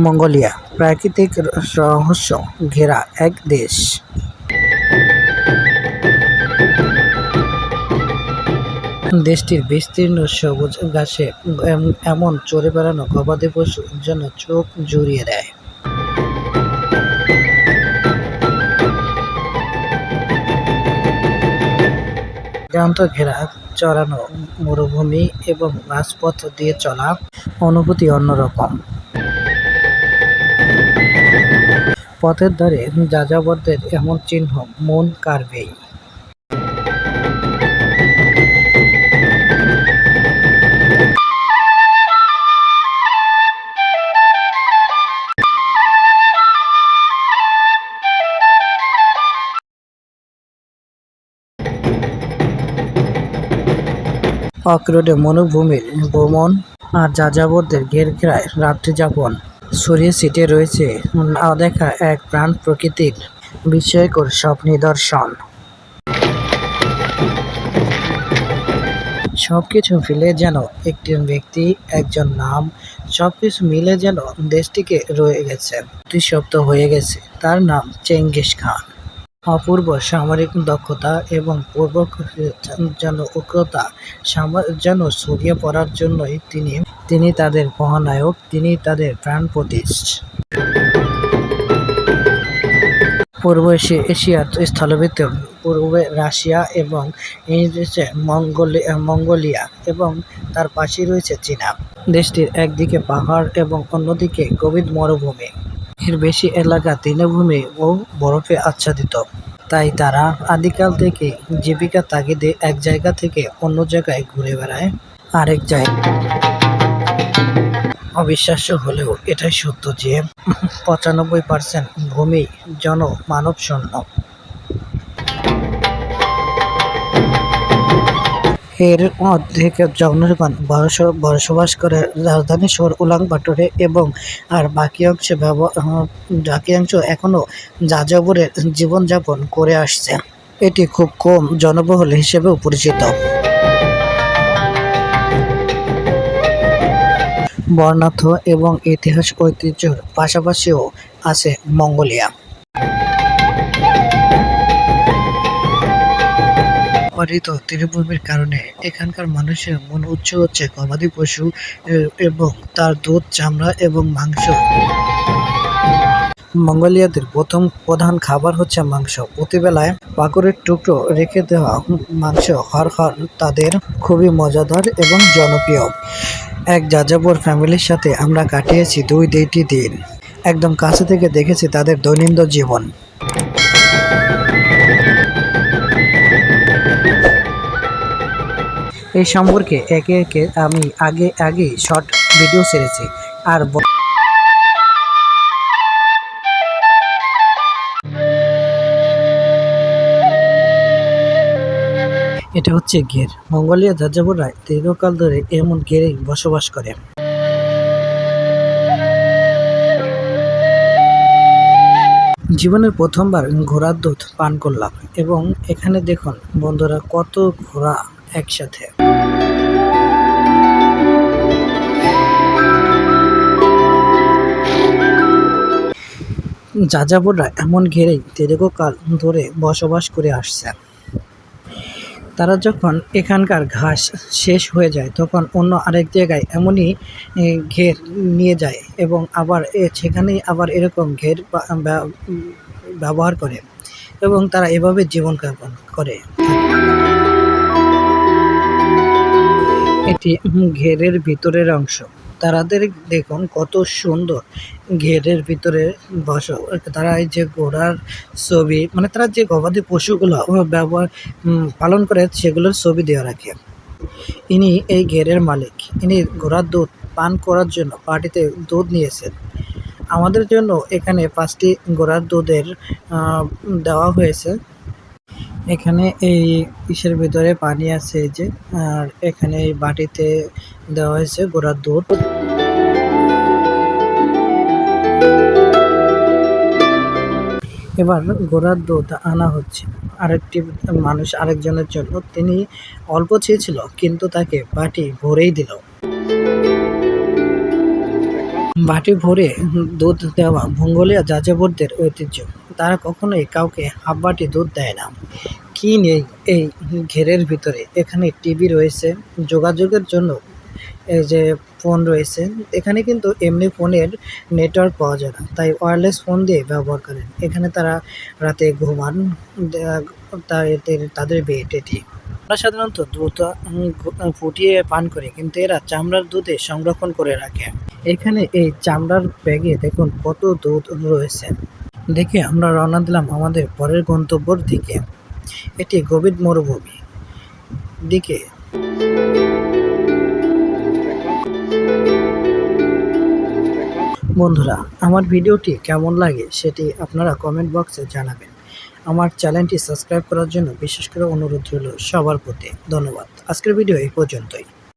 Mongolia, প্রাকৃতিক রহস্য ঘেরা এক দেশ। দেশটির বিস্তীর্ণ সবুজ ঘাসে এম- এমন চড়ে বেড়ানো গবাদি পশু যেন চোখ জুড়িয়ে দেয়। ক্রান্ত ঘেরা চড়ানো মরুভূমি এবং রাজপথ দিয়ে চলা অনুভূতি অন্যরকম। পথের ধারে যাযাবরদের এমন চিহ্ন মন কারবেই অক্রোডে মনুভূমির ভ্রমণ আর যাযাবরদের ঘেরঘেরায় রাত্রিযাপন। ছড়িয়ে ছিটিয়ে রয়েছে। না দেখা এক প্রাণ প্রকৃতির বিস্ময়কর সব নিদর্শন। সবকিছু ফেলে যেন একটি ব্যক্তি, একজন নাম, সবকিছু মিলে যেন দেশটিকে রয়ে গেছে। দুই সপ্তাহ হয়ে গেছে। তার নাম চেঙ্গিস খান। অপূর্ব সামরিক দক্ষতা এবং পূর্ব যেন উগ্রতা যেন ছড়িয়ে পড়ার জন্যই তিনি তিনি তাদের মহানায়ক, তিনি তাদের প্রাণ প্রতিষ্ঠ। পূর্ব এশি- এশিয়ার স্থলভিত্তিক পূর্বে রাশিয়া এবং মঙ্গোলিয়া এবং তার পাশেই রয়েছে চীনা। দেশটির একদিকে পাহাড় এবং অন্যদিকে গভীর মরুভূমি। এর বেশি এলাকা তৃণভূমি ও বরফে আচ্ছাদিত। তাই তারা আদিকাল থেকে জীবিকা তাগিদে এক জায়গা থেকে অন্য জায়গায় ঘুরে বেড়ায় আরেক জায়গায়। অবিশ্বাস্য হলেও এটাই সত্য যে পঁচানব্বই পার্সেন্ট ভূমি জন মানব শূন্য এর অর্ধেক জনগণ বস- বসবাস করে রাজধানী শহর উলানবাটরে এবং আর বাকি অংশে বাকি অংশ এখনও যাযাবরের জীবনযাপন করে আসছে। এটি খুব কম জনবহুল হিসেবেও পরিচিত। বর্ণাঢ্য এবং ইতিহাস ঐতিহ্যর পাশাপাশিও আছে মঙ্গোলিয়া। হরিত তৃণভূমির কারণে এখানকার মানুষের মন উচ্চ হচ্ছে গবাদি পশু এবং তার দুধ, চামড়া এবং মাংস। মঙ্গোলিয়াদের প্রথম প্রধান খাবার হচ্ছে মাংস। প্রতিবেলায় পাকড়ের টুকরো রেখে দেওয়া মাংস হর হর তাদের খুবই মজাদার এবং জনপ্রিয়। এক যাযাবর ফ্যামিলির সাথে আমরা কাটিয়েছি দুই দুইটি দিন। একদম কাছে থেকে দেখেছি তাদের দৈনন্দিন জীবন। এই সম্পর্কে একে একে আমি আগে আগে শর্ট ভিডিও ছেড়েছি। আর এটা হচ্ছে ঘের। মঙ্গোলিয়া যাযাবররা দীর্ঘকাল ধরে এমন ঘেরেই বসবাস করে। জীবনের প্রথমবার ঘোড়ার দুধ পান করলাম এবং এখানে দেখুন বন্ধুরা কত ঘোড়া একসাথে। যাযাবররা এমন ঘেরেই দীর্ঘকাল ধরে বসবাস করে আসছে তারা যখন এখানকার ঘাস শেষ হয়ে যায়, তখন অন্য আরেক জায়গায় এমনই ঘের নিয়ে যায় এবং আবার সেখানেই আবার এরকম ঘের ব্যবহার করে এবং তারা এভাবে জীবনযাপন করে। এটি ঘেরের ভিতরের অংশ। তারাদের দেখুন কত সুন্দর ঘেরের ভিতরে বস তারা এই যে ঘোড়ার ছবি মানে তারা যে গবাদি পশুগুলো ব্যবহার পালন করে সেগুলোর ছবি দেওয়া রাখে। ইনি এই ঘেরের মালিক। ইনি ঘোড়ার দুধ পান করার জন্য পার্টিতে দুধ নিয়েছেন। আমাদের জন্য এখানে পাঁচটি ঘোড়ার দুধের দেওয়া হয়েছে। এখানে এই ইসের ভিতরে পানি আছে এই যে, আর এখানে এই বাটিতে দেওয়া হয়েছে ঘোড়ার দুধ। এবার গোড়ার দুধ আনা হচ্ছে। আরেকটি মানুষ আরেকজনের জন্য। তিনি অল্প চেয়েছিল, কিন্তু তাকে বাটি ভরেই দিল। বাটি ভরে দুধ দেওয়া মঙ্গোলিয়া যাযাবরদের ঐতিহ্য। তারা কখনোই কাউকে হাফ বাটি দুধ দেয় না। কি নেই এই ঘেরের ভিতরে? এখানে টিভি রয়েছে, যোগাযোগের জন্য এই যে ফোন রয়েছে। এখানে কিন্তু এমনি ফোনের নেটওয়ার্ক পাওয়া যায় না, তাই ওয়্যারলেস ফোন দিয়ে ব্যবহার করেন। এখানে তারা রাতে ঘুমান দে- তা- এদের- তাদের বেড এটি। আমরা সাধারণত দুধ ফুটিয়ে পান করি, কিন্তু এরা চামড়ার দুধে সংরক্ষণ করে রাখে। এখানে এই চামড়ার ব্যাগে দেখুন কত দুধ রয়েছে। দেখে আমরা রওনা দিলাম আমাদের পরের গন্তব্যর দিকে। এটি গভীর মরুভূমি। দিকে বন্ধুরা, আমার ভিডিওটি কেমন লাগে সেটি আপনারা কমেন্ট বক্সে জানাবেন। আমার চ্যানেলটি সাবস্ক্রাইব করার জন্য বিশেষ করে অনুরোধ রইল সবার প্রতি। ধন্যবাদ। আজকের ভিডিও এই পর্যন্তই।